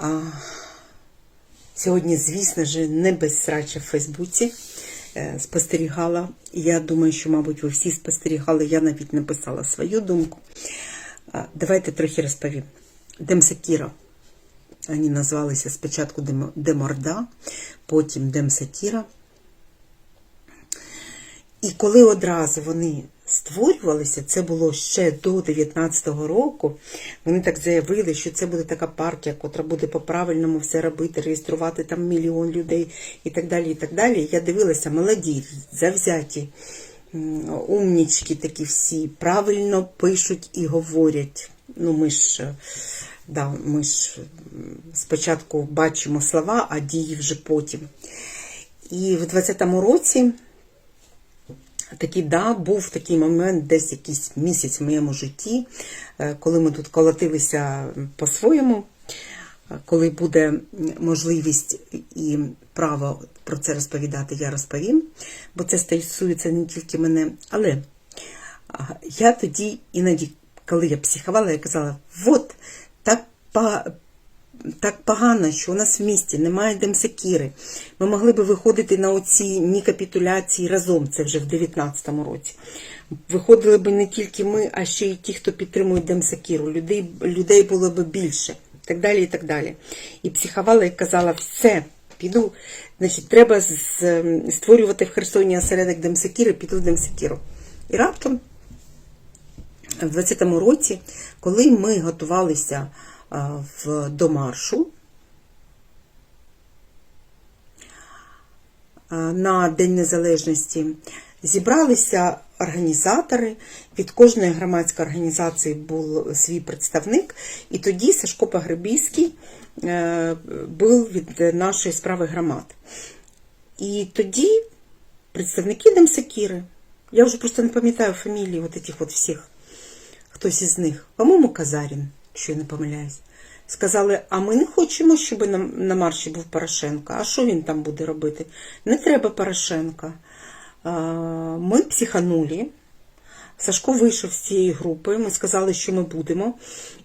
А, сьогодні, звісно ж, не без срача в Фейсбуці е, спостерігала. Я думаю, що, мабуть, ви всі спостерігали, я навіть написала свою думку. Давайте трохи розповім. Демсакіра. Вони назвалися спочатку Деморда, потім Демсатіра. І коли одразу вони створювалися, це було ще до 19-го року, вони так заявили, що це буде така партія, котра буде по-правильному все робити, реєструвати там мільйон людей і так далі. і так далі. Я дивилася, молоді, завзяті, умнічки такі всі, правильно пишуть і говорять. Ну, ми ж, е, да, ми ж спочатку бачимо слова, а дії вже потім. І в 20-му році такий, да, був такий момент, десь якийсь місяць в моєму житті, е, коли ми тут колотилися по-своєму, е, коли буде можливість і право про це розповідати, я розповім, бо це стосується не тільки мене. Але я тоді іноді, коли я психувала, я казала, от так так погано, що у нас в місті немає демсекіри. Ми могли би виходити на оці ні капітуляції разом, це вже в 19-му році. Виходили б не тільки ми, а ще й ті, хто підтримує демсекіру. Людей, людей було б більше. Так далі, і так далі. І психувала і казала, все, піду. Значить, треба ем, створювати в Херсоні осередок демсекіри, піду в демсекіру. І раптом в 20-му році, коли ми готувалися в, до маршу а, на День Незалежності, зібралися організатори. Від кожної громадської організації був свій представник, і тоді Сашко Погребійський е, був від нашої справи громад. І тоді представники Демсекіри, я вже просто не пам'ятаю фамілії от этих от всіх, хтось із них, по-моєму, Казарін, якщо я не помиляюсь, сказали, а ми не хочемо, щоб на, на марші був Порошенко. А що він там буде робити? Не треба Порошенка. Ми психанули. Сашко вийшов з цієї групи. Ми сказали, що ми будемо,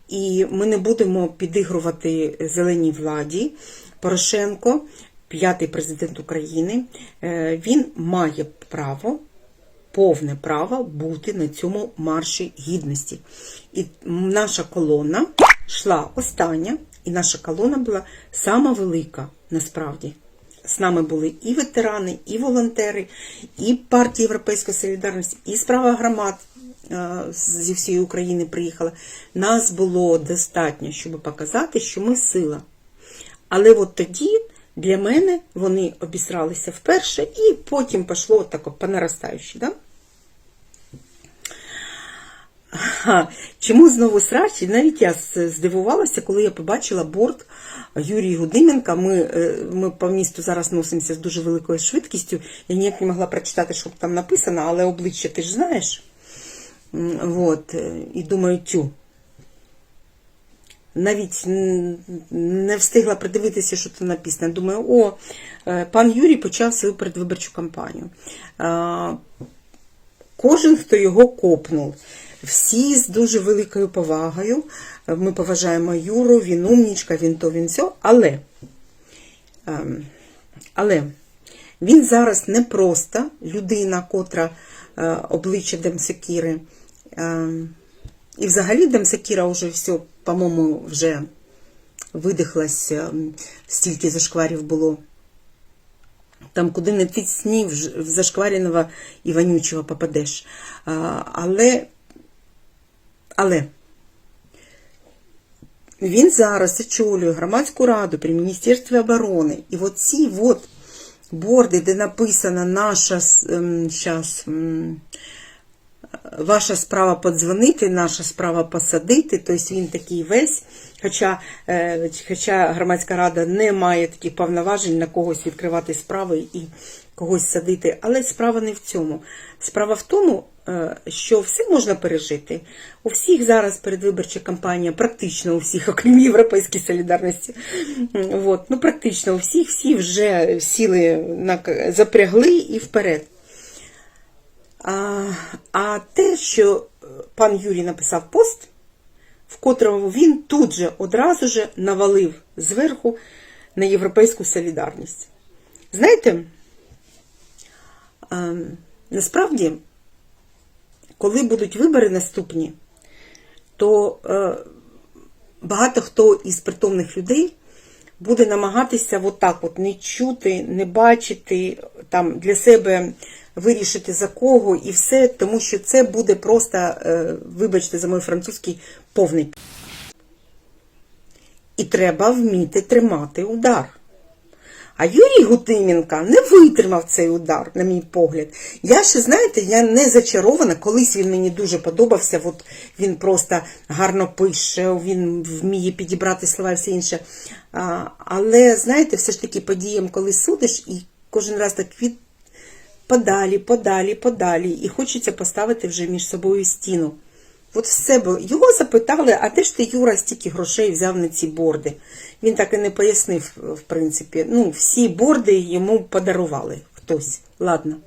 і ми не будемо підігрувати зеленій владі. Порошенко, п'ятий президент України, е, він має право, повне право бути на цьому марші гідності. І наша колона йшла остання, і наша колона була сама велика насправді. З нами були і ветерани, і волонтери, і партія Європейська Солідарність, і справа громад е, зі всієї України приїхала. Нас було достатньо, щоб показати, що ми сила. Але от тоді для мене вони обісралися вперше, і потім пішло тако по наростаючій. Да? Чому знову срач? Навіть я здивувалася, коли я побачила борт Юрії Гудименка. Ми, е, ми по місту зараз носимося з дуже великою швидкістю. Я ніяк не могла прочитати, що там написано, але обличчя ти ж знаєш. М, Вот. е, І думаю, тю. Навіть не встигла придивитися, що там написано. Думаю, о, е, пан Юрій почав свою передвиборчу кампанію. Кожен, хто його копнув, всі з дуже великою повагою. Ми поважаємо Юру, він умнічка, він то, він сьо, але, ем, але він зараз не просто людина, котра е, обличчя Демсекіри. Ем, і взагалі Демсекіра вже все, по-моєму, вже видихлась, ем, стільки зашкварів було. Там, куди не тисні, в зашквареного і вонючого попадеш. А, але, але він зараз очолює громадську раду при Міністерстві оборони. І от ці от борди, де написано наша ем, щас, м, ваша справа подзвонити, наша справа посадити. Тобто він такий весь. Хоча, е, хоча громадська рада не має таких повноважень на когось відкривати справи і когось садити. Але справа не в цьому. Справа в тому, е, що все можна пережити. У всіх зараз передвиборча кампанія, практично у всіх, окрім Європейської солідарності. От, ну, практично у всіх, всі вже сіли запрягли і вперед. А, а те, що е, пан Юрій написав пост в котрому він тут же одразу же навалив зверху на європейську солідарність. Знаєте, е, насправді, коли будуть вибори наступні, то е, багато хто із притомних людей буде намагатися отак от не чути, не бачити, там для себе вирішити за кого і все, тому що це буде просто, е, вибачте, за мій французький повний. І треба вміти тримати удар. А Юрій Гутименко не витримав цей удар, на мій погляд. Я ще, знаєте, я не зачарована. Колись він мені дуже подобався. От він просто гарно пише, він вміє підібрати слова і все інше. А, але, знаєте, все ж таки подіям, коли судиш, і кожен раз так від подалі, подалі, подалі. І хочеться поставити вже між собою стіну. От все було. Його запитали, а де ж ти, Юра, стільки грошей взяв на ці борди? Він так і не пояснив, в принципі. Ну, всі борди йому подарували хтось. Ладно.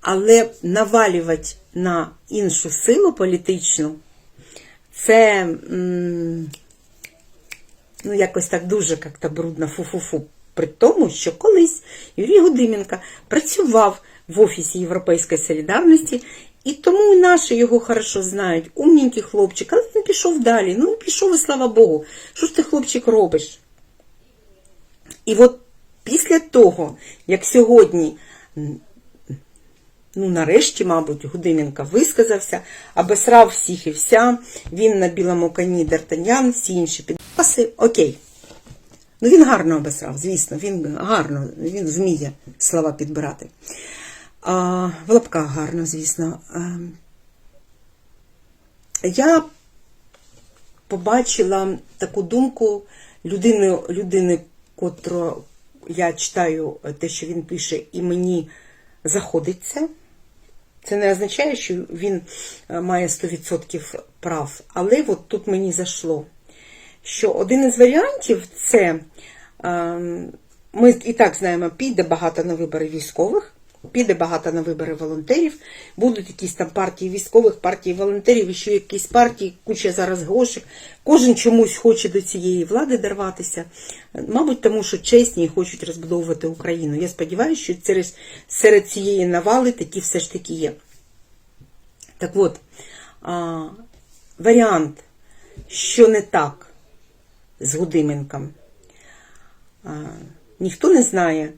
Але навалювати на іншу силу політичну, це ну, якось так дуже брудно фу-фу-фу. При тому, що колись Юрій Гудименко працював в Офісі Європейської солідарності, і тому і наші його хорошо знають. Умненький хлопчик, але він пішов далі. Ну, пішов і слава Богу. Що ж ти, хлопчик, робиш? І от після того, як сьогодні, ну, нарешті, мабуть, Гудименко висказався, обесрав всіх і вся, він на білому коні Д'Артаньян, всі інші підпаси, окей. Ну, він гарно обесрав, звісно, він гарно, він вміє слова підбирати. А, в лапках гарно, звісно. А, я побачила таку думку людини, людини, котру я читаю те, що він пише, і мені заходиться. Це не означає, що він е, має 100% прав, але от тут мені зайшло що один із варіантів це ем, ми і так знаємо, піде багато на вибори військових, піде багато на вибори волонтерів, будуть якісь там партії військових, партії волонтерів, і ще якісь партії, куча зараз грошей. Кожен чомусь хоче до цієї влади дорватися. Мабуть, тому що чесні і хочуть розбудовувати Україну. Я сподіваюся, що через, серед цієї навали такі все ж таки є. Так от, а, варіант, що не так з Гудименком. Ніхто не знає,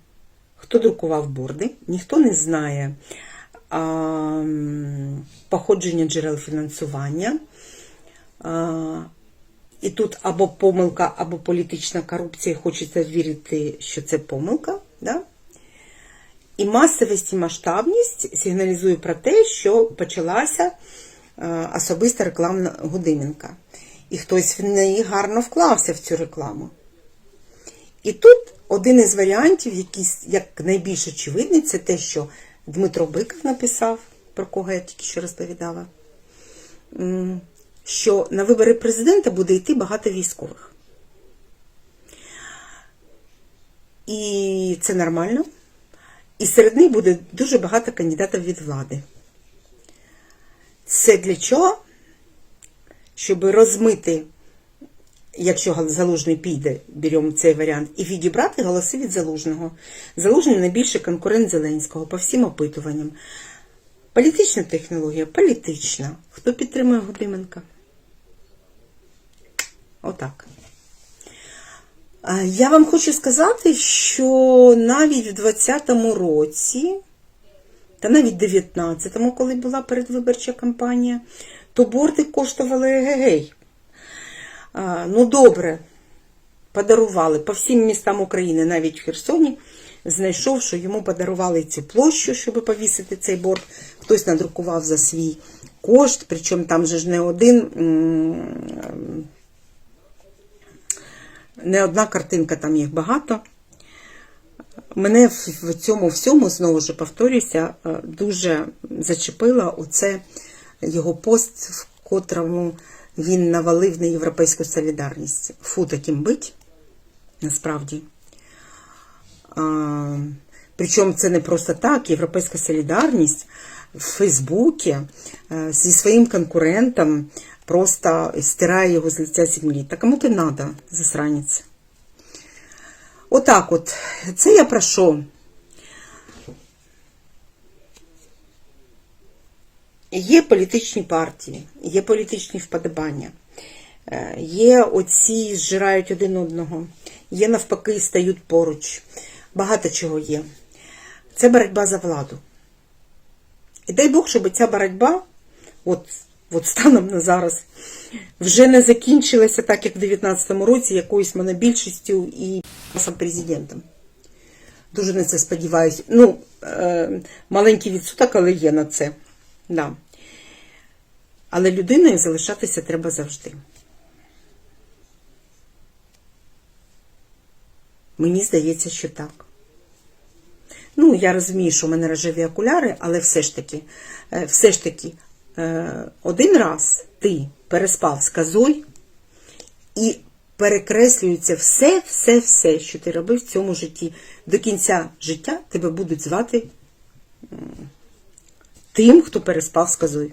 хто друкував борди, ніхто не знає походження джерел фінансування. І тут або помилка, або політична корупція, хочеться вірити, що це помилка. Да? І масовість і масштабність сигналізує про те, що почалася особиста реклама Гудименка. І хтось в неї гарно вклався в цю рекламу. І тут один із варіантів, який як найбільш очевидний, це те, що Дмитро Биков написав, про кого я тільки що розповідала, що на вибори президента буде йти багато військових. І це нормально. І серед них буде дуже багато кандидатів від влади. Це для чого? Щоб розмити, якщо залужний піде, беремо цей варіант, і відібрати голоси від залужного. Залужний найбільший конкурент Зеленського по всім опитуванням. Політична технологія політична. Хто підтримує Гудименка? Отак. Я вам хочу сказати, що навіть в 2020 році, та навіть в 19-му, коли була передвиборча кампанія, то борти коштували гегей. Ну, добре, подарували по всім містам України, навіть в Херсоні, знайшов, що йому подарували цю площу, щоб повісити цей борт. Хтось надрукував за свій кошт, причому там же ж не один. Не одна картинка, там їх багато. Мене в цьому всьому, знову ж повторюся, дуже зачепило оце його пост, в котрому він навалив на європейську солідарність. Фу, таким бить, насправді. А, Причому це не просто так, європейська солідарність в Фейсбуці е, зі своїм конкурентом просто стирає його з лиця землі. Та кому ти надо, засранець? Отак от. Це я про що? Є політичні партії, є політичні вподобання, е, є оці зжирають один одного, є навпаки, стають поруч. Багато чого є. Це боротьба за владу. І дай Бог, щоб ця боротьба, от, от станом на зараз, вже не закінчилася так, як в 19-му році, якоюсь монобільшістю і сам президентом. Дуже на це сподіваюся. Ну, е, маленький відсоток, але є на це. Да. Але людиною залишатися треба завжди. Мені здається, що так. Ну, я розумію, що в мене рожеві окуляри, але все ж таки, е, все ж таки, е, один раз ти переспав з козою і перекреслюється все, все, все, що ти робив в цьому житті. До кінця життя тебе будуть звати тим, хто переспав з козою.